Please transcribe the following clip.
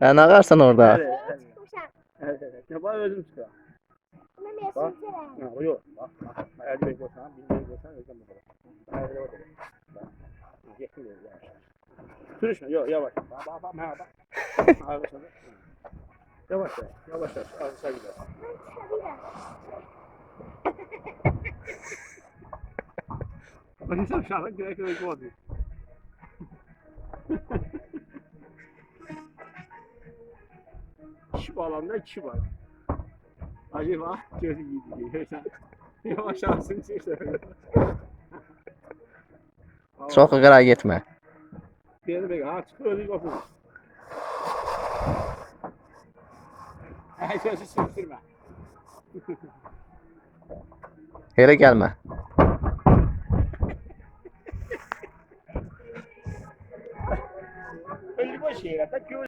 Ha, ne ağarsan orada? Evet, evet. Evet. Ya bak özüm çıkıyor. Bak. mesul Ha, o yok. Bak, bak. Elde bek olsan, bilmeyi olsan özüm bu kadar. Elde bak. Bak. Ha, Yakın yavaş yavaş. Sürüşme, yok yavaş. Bak, bak, bak, bak. bak. Ha, başladı. Yavaş yavaş, yavaş yavaş. Alışa gider. Bak, insan şahla gerek gerek oldu. Kişi bağlamda kişi var. Acaba gözü gidiyor. Yavaş yavaş işte. Çok ıgıra gitme. Yere bek. Ha çıkıyor öyle bakın. Ay sözü sürtürme. Yere gelme. Öyle boş yere.